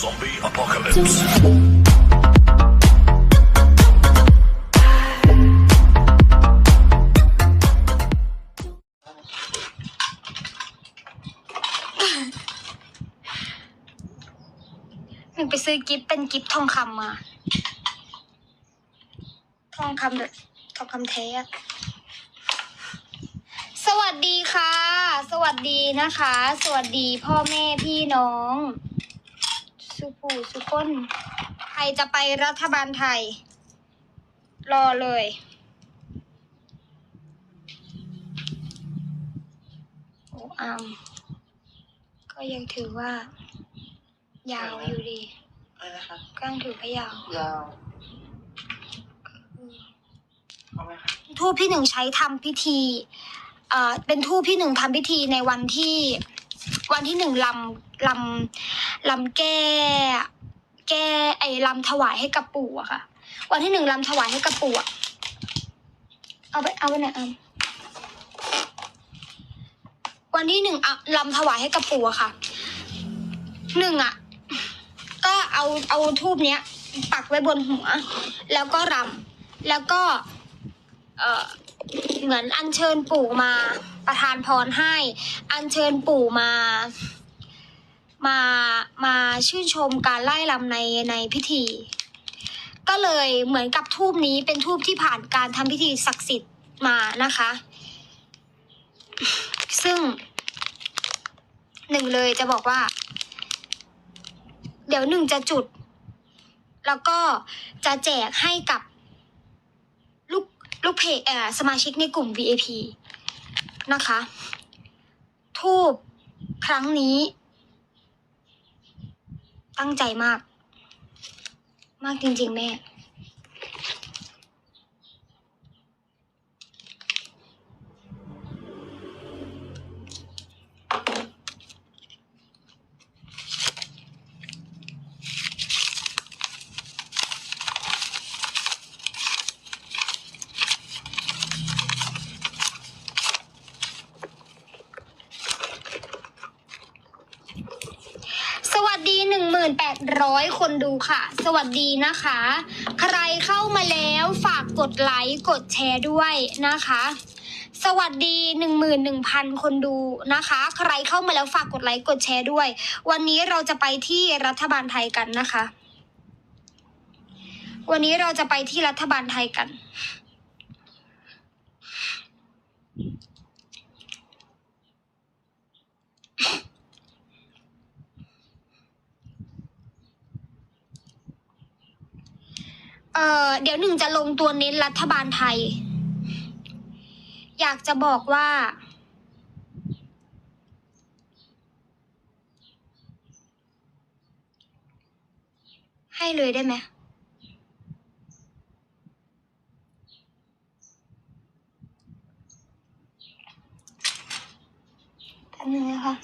Zombie apocalypse. หนึ่งไปซื้อกิฟต์เป็นกิฟต์ทองคำมา ทองคำแบบทองคำแท้อะสวัสดีค่ะ สวัสดีนะคะ สวัสดีพ่อแม่พี่น้อง สุผูสุก้นใครจะไปรัฐบาลไทย รอเลย โอ้อามก็ยังถือว่า ยาวอยู่ดีอะไรนะคะก็ยังถือว่ายาวยาวเอาไหมคะทูบพี่หนึ่งใช้ทำพิธี เอ่อ เป็นทูบพี่หนึ่งทำพิธีในวันที่ วันที่หนึ่งลำลำลำแก้ แก้ไอ้ลำถวายให้กับปู่อะค่ะ วันที่หนึ่งลำถวายให้กับปู่อะเอาไปเอาไปไหนอยเอาวันที่หนึ่งอะลำถวายให้กับปู่อะค่ะหนึ่งอะก็เอาเอาทูบเนี้ย ปักไว้บนหัว แล้วก็รำแล้วก็ เอ่อ เหมือนอัญเชิญปู่มาประทานพรให้ อัญเชิญปู่มา มามาชื่นชมการไล่ลำในในพิธี ก็เลยเหมือนกับทูบนี้เป็นทูบที่ผ่านการทำพิธีศักดิ์สิทธิ์มานะคะ ซึ่งหนึ่งเลยจะบอกว่า เดี๋ยวหนึ่งจะจุด แล้วก็จะแจกให้กับ ลูกเพจเอ่อสมาชิกในกลุ่ม V A P นะคะ ทูบครั้งนี้ ตั้งใจมาก มากจริง ๆ แม่ 28,800 คนดูค่ะ สวัสดีนะคะ ใครเข้ามาแล้วฝากกดไลค์กดแชร์ด้วยนะคะ สวัสดี 11,000 คนดูนะคะ ใครเข้ามาแล้วฝากกดไลค์กดแชร์ด้วย วันนี้เราจะไปที่รัฐบาลไทยกันนะคะ วันนี้เราจะไปที่รัฐบาลไทยกัน อ่อเดี๋ยวหนึ่งจะลงตัวเน้นรัฐบาลไทย อยากจะบอกว่า ให้เลยได้ไหมแป๊บนึงนะคะ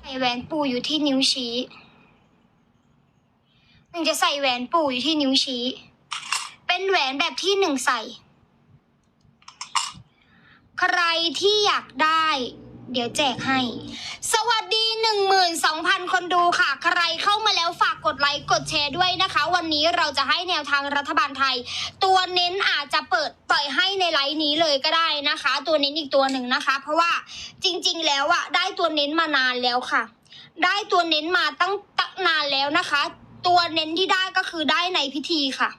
ใส่แหวนปูอยู่ที่นิ้วชี้ หนึ่งจะใส่แหวนปู่อยู่ที่นิ้วชี้ เป็นแหวนแบบที่หนึ่งใส่ ใครที่อยากได้ เดี๋ยวแจกให้ สวัสดีหนึ่งหมื่นสองพันคนดูค่ะ ใครเข้ามาแล้วฝากกดไลค์กดแชร์ด้วยนะคะ วันนี้เราจะให้แนวทางรัฐบาลไทย ตัวเน้นอาจจะเปิดปล่อยให้ในไลฟ์นี้เลยก็ได้นะคะ ตัวเน้นอีกตัวหนึ่งนะคะ เพราะว่าจริง ๆ แล้วอะได้ตัวเน้นมานานแล้วค่ะ ได้ตัวเน้นมาตั้งตั้งนานแล้วนะคะ ตัวเน้นที่ได้ก็คือได้ในพิธีค่ะ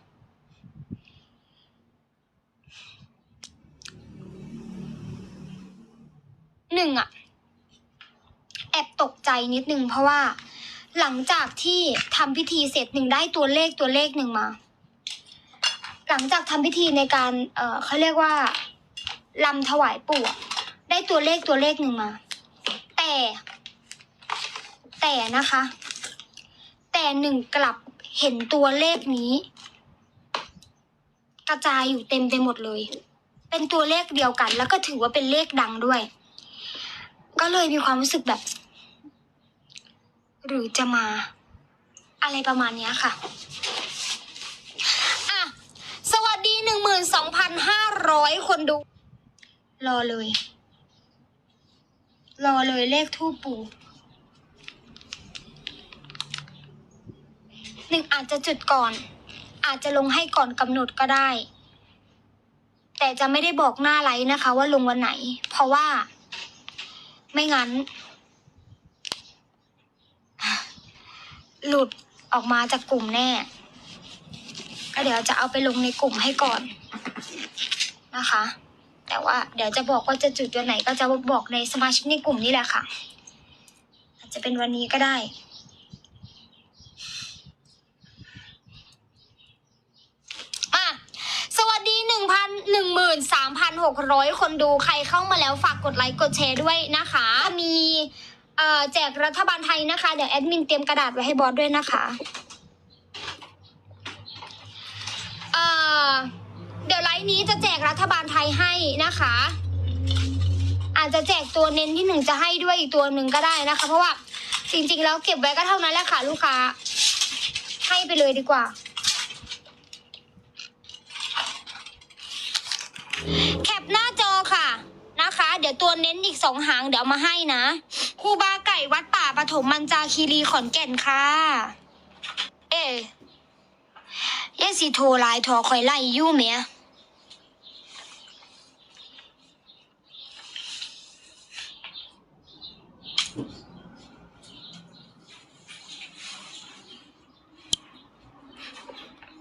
หนึ่งอะแอบตกใจนิดนึงเพราะว่า หลังจากที่ทำพิธีเสร็จหนึ่งได้ตัวเลขตัวเลขหนึ่งมา หลังจากทำพิธีในการ เออเขาเรียกว่าลำถวายปู่ได้ตัวเลขตัวเลขหนึ่งมา แต่ แต่นะคะ แต่หนึ่งกลับเห็นตัวเลขนี้ กระจายอยู่เต็มไปหมดเลย เป็นตัวเลขเดียวกัน แล้วก็ถือว่าเป็นเลขดังด้วย ก็เลยมีความรู้สึกแบบ หรือจะมา อะไรประมาณนี้ค่ะอะ สวัสดีหนึ่งหมื่นสองพันห้าร้อยคนดู รอเลย รอเลยเลขทูปปู่ หนึ่งอาจจะจุดก่อน อาจจะลงให้ก่อนกำหนดก็ได้ แต่จะไม่ได้บอกหน้าไลฟ์นะคะ ว่าลงวันไหน เพราะว่า ไม่งั้น หลุดออกมาจากกลุ่มแน่ ก็เดี๋ยวจะเอาไปลงในกลุ่มให้ก่อนนะคะ แต่ว่าเดี๋ยวจะบอกว่าจะจุดวันไหนก็จะบอกในสมาชิกในกลุ่มนี่แหละค่ะ อาจจะเป็นวันนี้ก็ได้ 3,600 คนดูใครเข้ามาแล้วฝากกดไลค์กดแชร์ด้วยนะคะ มีแจกรัฐบาลไทยนะคะ เดี๋ยวแอดมินเตรียมกระดาษไว้ให้บอสด้วยนะคะเเดี๋ยวไลฟ์นี้จะแจกรัฐบาลไทยให้นะคะ อาจจะแจกตัวเน้นที่หนึ่งจะให้ด้วยอีกตัวหนึ่งก็ได้นะคะ เพราะว่าจริงๆแล้วเก็บไว้ก็เท่านั้นแหละค่ะ ลูกค้า ให้ไปเลยดีกว่า แคปหน้าจอค่ะนะคะ เดี๋ยวตัวเน้นอีกสองหางเดี๋ยวมาให้นะครูบาไก่วัดป่าปฐมมันจาคีรีขอนแก่นค่ะ เอ๊ยายสิโทรไลน์ทอคอยไล่ยู่เมีย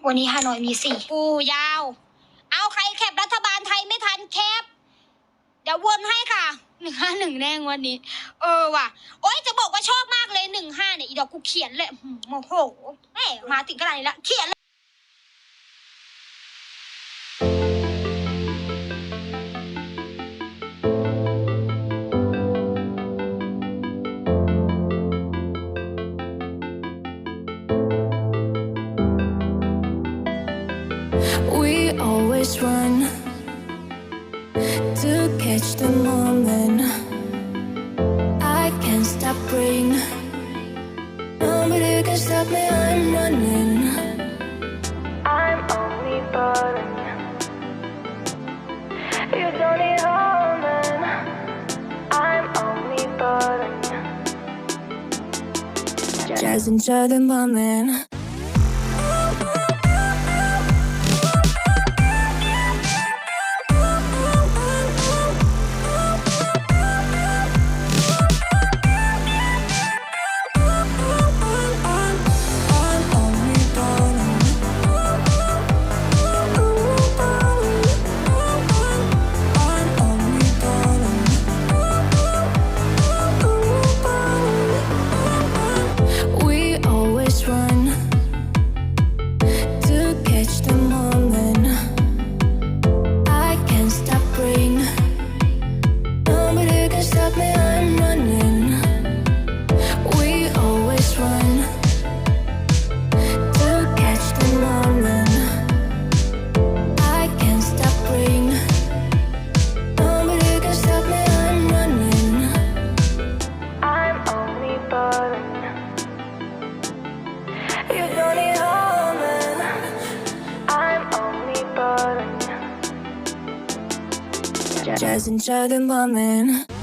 วันนี้ฮานอยมีสี่ปูยาว แคปรัฐบาลไทยไม่ทันแคปเดี๋ยววนให้ค่ะหนึ่งห้าหนึ่งแน่งวันนี้ เออว่ะ โอ๊ยจะบอกว่าชอบมากเลยหนึ่งห้าเนี่ยอีดอกกูเขียนเลยมโมโหแหมมาถึงกระไรละเขียน Can't stop praying. Nobody can stop me, I'm running. I'm only burning. You don't need holding. I'm only burning. Just enjoy the moment. rising, shining woman.